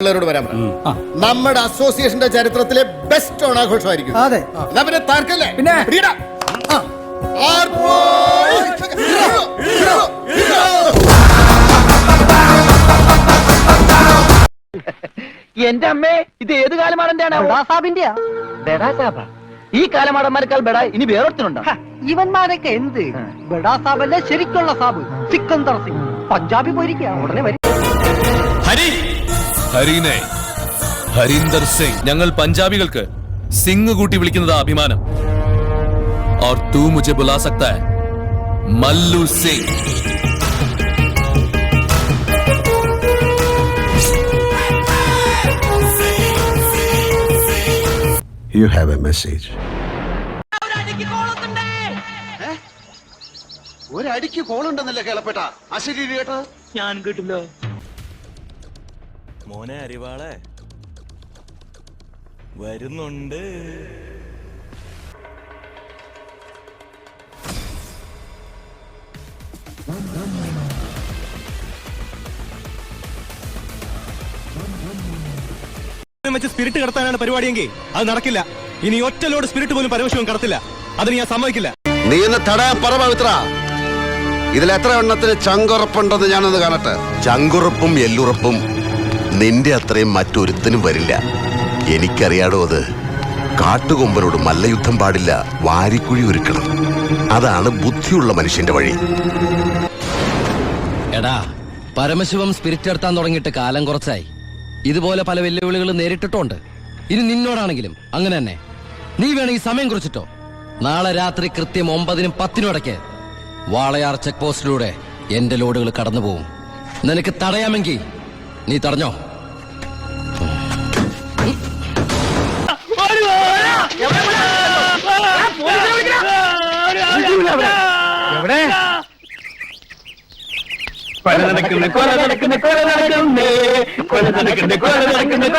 പിള്ളേരോട് വരാൻ. നമ്മുടെ അസോസിയേഷന്റെ ചരിത്രത്തിലെ ബെസ്റ്റ് ഓണാഘോഷമായിരിക്കും. അതെ. എന്നാ പിന്നെ? തർക്കല്ലേ പിന്നെ? എന്റെ അമ്മേ ഇത് ഏത് കാലമാടന്റെ ബെടാ ഈ കാലമാടന്മാരെക്കാൾ ബെടാ ഇനി വേറൊരുത്തനുണ്ടോ? ഇവന്മാരൊക്കെ എന്ത്? ബഡാ സാബല്ലേ ശരിക്കുള്ള സാബ്. സിക്കന്ദർ സിംഗ്. പഞ്ചാബി പോയിരിക്കുക ഉടനെ വരും ഹരീനെ ഹരീന്ദർ സിംഗ് ഞങ്ങൾ പഞ്ചാബികൾക്ക് സിംഗ് കൂട്ടി വിളിക്കുന്നത് അഭിമാനം और तू मुझे बुला सकता है Mallu Singh You have a message. ഒരടിക്ക് കോളുണ്ടെന്നല്ലേ കേളപ്പെട്ട അശരീരി കേട്ടോ ഞാൻ കേട്ടില്ലോ മോനെ അരിവാളെ. വരുന്നുണ്ട്. വെച്ച് സ്പിരിറ്റ് കടത്താനാണ് പരിപാടിയെങ്കിൽ അത് നടക്കില്ല. ഇനി ഒറ്റലോട് സ്പിരിറ്റ് പോലും പരമശിവൻ കടത്തില്ല. അതിന് ഞാൻ സമ്മതിക്കില്ല. നീ ഒന്ന് തടയാൻ പറ പവിത്ര. ഇതിൽ എത്ര എണ്ണത്തിന് ചങ്കുറപ്പുണ്ടെന്ന് ഞാനൊന്ന് കാണട്ടെ. ചങ്കുറപ്പും എല്ലുറപ്പും. നിന്റെ അത്രയും മറ്റൊരുത്തനും വരില്ല. എനിക്കറിയാടോ അത്. കാട്ടുകൊമ്പനോട് മല്ലയുദ്ധം പാടില്ല വാരിക്കുഴി ഒരുക്കണം. അതാണ് ബുദ്ധിയുള്ള മനുഷ്യന്റെ വഴി. എടാ പരമശിവം സ്പിരിറ്റ് എടുത്താൻ തുടങ്ങിയിട്ട് കാലം കുറച്ചായി. ഇതുപോലെ പല വെല്ലുവിളികൾ നേരിട്ടിട്ടുണ്ട്. ഇനി നിന്നോടാണെങ്കിലും അങ്ങനെ തന്നെ. നീ വേണമെങ്കിൽ സമയം കുറിച്ചിട്ടോ? നാളെ രാത്രി കൃത്യം ഒമ്പതിനും പത്തിനും ഇടയ്ക്ക് വാളയാർ ചെക്ക് പോസ്റ്റിലൂടെ എന്റെ ലോഡുകൾ കടന്നു പോകും നിനക്ക് തടയാമെങ്കിൽ നീ തടഞ്ഞോ? കൊല നടക്കുന്നു കൊല നടക്കുന്നു. കൊല നടക്കുന്നേ കൊല നടക്കുന്നു കൊല നടക്കുന്ന.